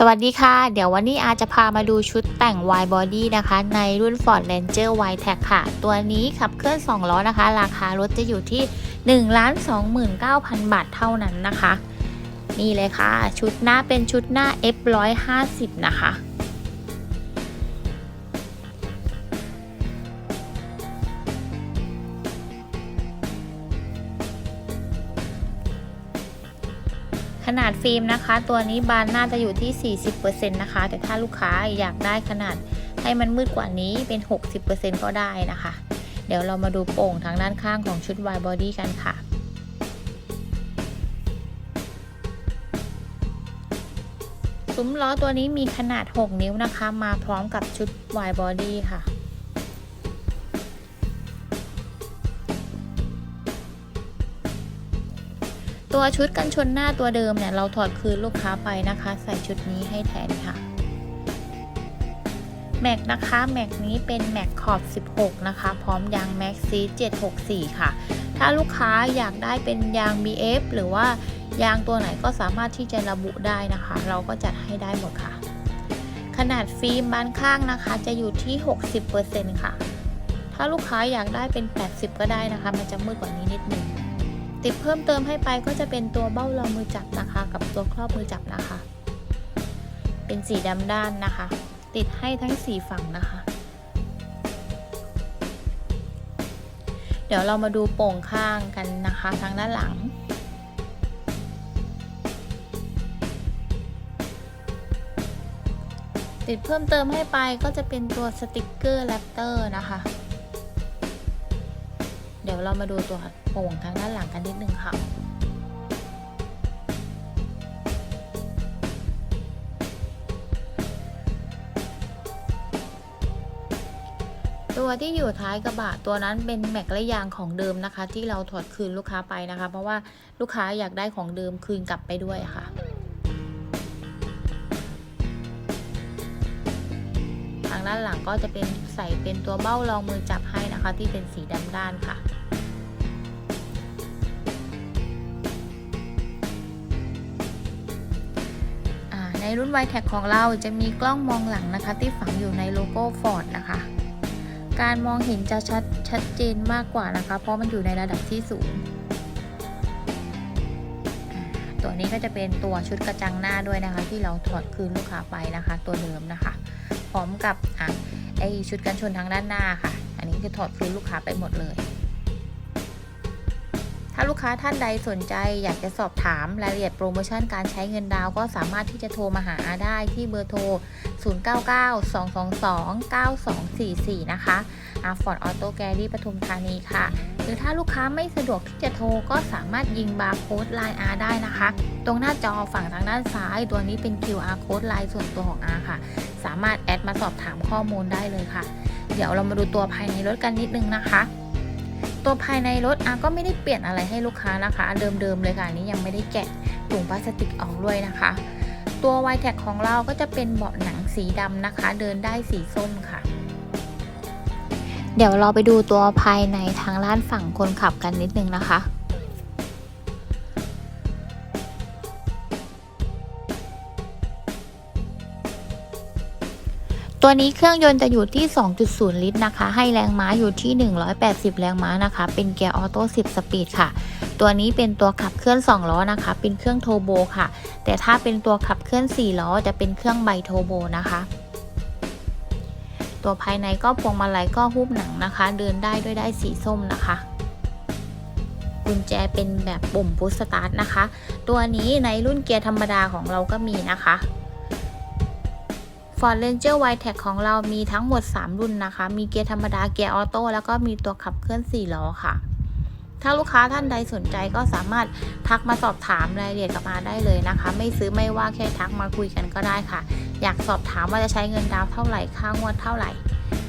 สวัสดีค่ะ เดี๋ยววันนี้อาจะพามาดูชุดแต่ง Y Body นะคะ ในรุ่น Ford Ranger Y Tech ค่ะ ตัวนี้ขับเคลื่อน 2 ล้อนะคะ ราคารถจะอยู่ที่ 1 29,000 บาทเท่านั้นนะคะ นี่เลยค่ะ ชุดหน้าเป็นชุดหน้า F 150 นะคะ ขนาดฟิล์มนะคะ ตัวนี้บานน้าจะอยู่ที่ 40%นะคะ แต่ถ้าลูกค้าอยากได้ขนาดให้มันมืดกว่านี้เป็น 60%ก็ได้นะคะ เดี๋ยวเรามาดูโป่งทางด้านข้างของชุด Y Body กันค่ะซุ้มล้อตัวนี้มีขนาด 6 นิ้วนะคะ มาพร้อมกับชุด Y Body ค่ะ ตัวชุดกันชนหน้าตัวเดิมเนี่ยเราถอดคืนลูกค้าไปนะคะ ใส่ชุดนี้ให้แทนค่ะแม็กนะคะแม็กนี้เป็นแม็กขอบ 16 นะคะ พร้อมยางแม็กซี764 ค่ะ ถ้าลูกค้าอยากได้เป็นยาง BF หรือว่ายางตัวไหนก็สามารถที่จะระบุได้นะคะ เราก็จัดให้ได้หมดค่ะ ขนาดฟิล์มบานข้างนะคะ จะอยู่ที่ 60%ค่ะ ถ้าลูกค้าอยากได้เป็น 80 ก็ได้นะคะ มันจะมืดกว่านี้นิดนึง ติดเพิ่มเติมให้ไปก็จะเป็นตัวเบ้ารองมือจับนะคะ กับตัวครอบมือจับนะคะ เป็นสีดำด้านนะคะ ติดให้ทั้งสี่ฝั่งนะคะ เดี๋ยวเรามาดูโป่งข้างกันนะคะทางด้านหลังติดเพิ่มเติมให้ไปก็จะเป็นตัวสติกเกอร์แรปเตอร์นะคะ เดี๋ยวเรามาดูตัวโป่งทางด้านหลังกันนิดนึงค่ะตัวที่อยู่ท้ายกระบะตัวนั้นเป็นแม็กและยางของเดิมนะคะ ที่เราถอดคืนลูกค้าไปนะคะ เพราะว่าลูกค้าอยากได้ของเดิมคืนกลับไปด้วยค่ะ ทางด้านหลังก็จะเป็นใส่เป็นตัวเบ้ารองมือจับให้นะคะ ที่เป็นสีดำด้านค่ะ ในรุ่น y t e c ของเราจะมีกล้องมองหลังนะคะ ที่ฝังอยู่ในโลโก้ Ford นะคะ การมองเห็นจะชัดชัดเจนมากกว่านะคะ เพราะมันอยู่ในระดับที่สูง ตัวนี้ก็จะเป็นตัวชุดกระจังหน้าด้วยนะคะ ที่เราถอดคืนลูกค้าไปนะคะ ตัวเดิมนะคะ พร้อมกับอะไอชุดกันชนทางด้านหน้าค่ะ อันนี้คือถอดคืนลูกค้าไปหมดเลย ถ้าลูกค้าท่านใดสนใจอยากจะสอบถามรายละเอียดโปรโมชั่นการใช้เงินดาวก็สามารถที่จะโทรมาหาอาได้ที่เบอร์โทร 0992229244 นะคะอาฟอร์ดออโต้แกรี่ปทุมธานีค่ะ หรือถ้าลูกค้าไม่สะดวกที่จะโทรก็สามารถยิงบาร์โค้ดไลน์อาได้นะคะ ตรงหน้าจอฝั่งทางด้านซ้าย ตัวนี้เป็น QR โค้ดไลน์ส่วนตัวของอาค่ะ สามารถแอดมาสอบถามข้อมูลได้เลยค่ะ เดี๋ยวเรามาดูตัวภายในรถกันนิดนึงนะคะ ตัวภายในรถอาก็ไม่ได้เปลี่ยนอะไรให้ลูกค้านะคะ เดิมๆเลยค่ะอันนี้ยังไม่ได้แกะถุงพลาสติกออกด้วยนะคะ ตัว y t e c ของเราก็จะเป็นเบาะหนังสีดำนะคะ เดินได้สีส้มค่ะ เดี๋ยวเราไปดูตัวภายในทางด้านฝั่งคนขับกันนิดนึงนะคะ ตัวนี้เครื่องยนต์จะอยู่ที่ 2.0 ลิตรนะคะ ให้แรงม้าอยู่ที่ 180 แรงม้านะคะ เป็นเกียร์ออโต้ 10 สปีดค่ะ ตัวนี้เป็นตัวขับเคลื่อน 2 ล้อนะคะ เป็นเครื่องโทโบค่ะ แต่ถ้าเป็นตัวขับเคลื่อน 4 ล้อจะเป็นเครื่องไบโทโบนะคะ ตัวภายในก็พวงมาลัยก็หุ้มหนังนะคะ เดินได้ด้วยได้สีส้มนะคะกุญแจเป็นแบบปุ่มพุชสตาร์ทนะคะ ตัวนี้ในรุ่นเกียร์ธรรมดาของเราก็มีนะคะ Ford Ranger y t e c ของเรามีทั้งหมด 3 รุ่นนะคะ มีเกียร์ธรรมดา เกียร์ออโต้ แล้วก็มีตัวขับเคลื่อน 4 ล้อค่ะ ถ้าลูกค้าท่านใดสนใจก็สามารถทักมาสอบถามรายละเอียดกับมาได้เลยนะคะ ไม่ซื้อไม่ว่าแค่ทักมาคุยกันก็ได้ค่ะ อยากสอบถามว่าจะใช้เงินดาวเท่าไหร่ ค่างวดเท่าไหร่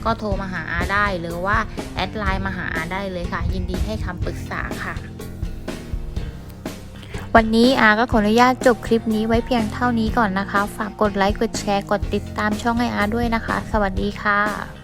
ก็โทรมาหาอาได้ หรือว่าแอดไลน์มาหาอาได้เลยค่ะ ยินดีให้คำปรึกษาค่ะ วันนี้อาก็ขออนุญาตจบคลิปนี้ไว้เพียงเท่านี้ก่อนนะคะ ฝากกดไลค์ กดแชร์ กดติดตามช่องไออาด้วยนะคะ สวัสดีค่ะ